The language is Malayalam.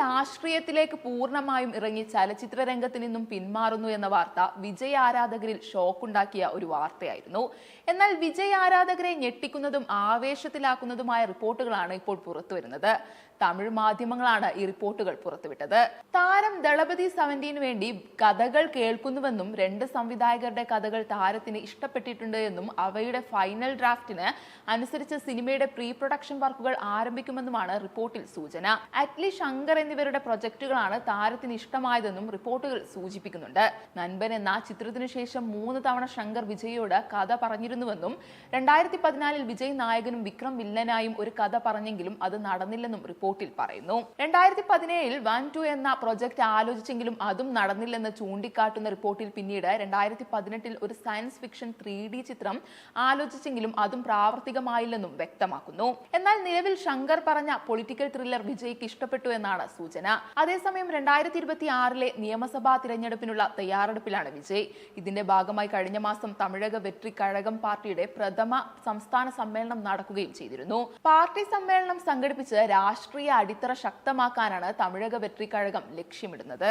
രാഷ്ട്രീയത്തിലേക്ക് പൂർണമായും ഇറങ്ങി ചലച്ചിത്ര രംഗത്ത് നിന്നും പിന്മാറുന്നു എന്ന വാർത്ത വിജയ് ആരാധകരിൽ ഷോക്കുണ്ടാക്കിയ ഒരു വാർത്തയായിരുന്നു. എന്നാൽ വിജയ് ആരാധകരെ ഞെട്ടിക്കുന്നതും ആവേശത്തിലാക്കുന്നതുമായ റിപ്പോർട്ടുകളാണ് ഇപ്പോൾ പുറത്തുവരുന്നത് തമിഴ് മാധ്യമങ്ങളാണ് ഈ റിപ്പോർട്ടുകൾ പുറത്തുവിട്ടത്. താരം ദളപതി സെവന്റീന് വേണ്ടി കഥകൾ കേൾക്കുന്നുവെന്നും രണ്ട് സംവിധായകരുടെ കഥകൾ താരത്തിന് ഇഷ്ടപ്പെട്ടിട്ടുണ്ട് എന്നും അവയുടെ ഫൈനൽ ഡ്രാഫ്റ്റിന് അനുസരിച്ച് സിനിമയുടെ പ്രീ പ്രൊഡക്ഷൻ വർക്കുകൾ ആരംഭിക്കുമെന്നുമാണ് റിപ്പോർട്ടിൽ സൂചന. അറ്റ്ലി ശങ്കർ എന്നിവരുടെ പ്രൊജക്ടുകളാണ് താരത്തിന് ഇഷ്ടമായതെന്നും റിപ്പോർട്ടുകൾ സൂചിപ്പിക്കുന്നുണ്ട്. നൻപൻ എന്ന ചിത്രത്തിനു ശേഷം മൂന്ന് തവണ ശങ്കർ വിജയോട് കഥ പറഞ്ഞിരുന്നുവെന്നും രണ്ടായിരത്തി പതിനാലിൽ വിജയ് നായകനും വിക്രം വില്ലനായും ഒരു കഥ പറഞ്ഞെങ്കിലും അത് നടന്നില്ലെന്നും റിപ്പോർട്ടിൽ പറയുന്നു. രണ്ടായിരത്തി പതിനേഴിൽ വൺ ടു എന്ന പ്രൊജക്ട് ആലോചിച്ചെങ്കിലും അതും നടന്നില്ലെന്ന് ചൂണ്ടിക്കാട്ടുന്ന റിപ്പോർട്ടിൽ പിന്നീട് രണ്ടായിരത്തി പതിനെട്ടിൽ ഒരു സയൻസ് ഫിക്ഷൻ ത്രീ ഡി ചിത്രം ആലോചിച്ചെങ്കിലും അതും പ്രാവർത്തികമായില്ലെന്നും വ്യക്തമാക്കുന്നു. എന്നാൽ നിലവിൽ ശങ്കർ പറഞ്ഞ പൊളിറ്റിക്കൽ ത്രില്ലർ വിജയ്ക്ക് ഇഷ്ടപ്പെട്ടു എന്നാണ് സൂചന. അതേസമയം രണ്ടായിരത്തി ഇരുപത്തി ആറിലെ നിയമസഭാ തിരഞ്ഞെടുപ്പിനുള്ള തയ്യാറെടുപ്പിലാണ് വിജയ്. ഇതിന്റെ ഭാഗമായി കഴിഞ്ഞ മാസം തമിഴക വെട്രി കഴകം പാർട്ടിയുടെ പ്രഥമ സംസ്ഥാന സമ്മേളനം നടക്കുകയും ചെയ്തിരുന്നു. പാർട്ടി സമ്മേളനം സംഘടിപ്പിച്ച് രാഷ്ട്രീയ അടിത്തറ ശക്തമാക്കാനാണ് തമിഴക വെട്രി കഴകം ലക്ഷ്യമിടുന്നത്.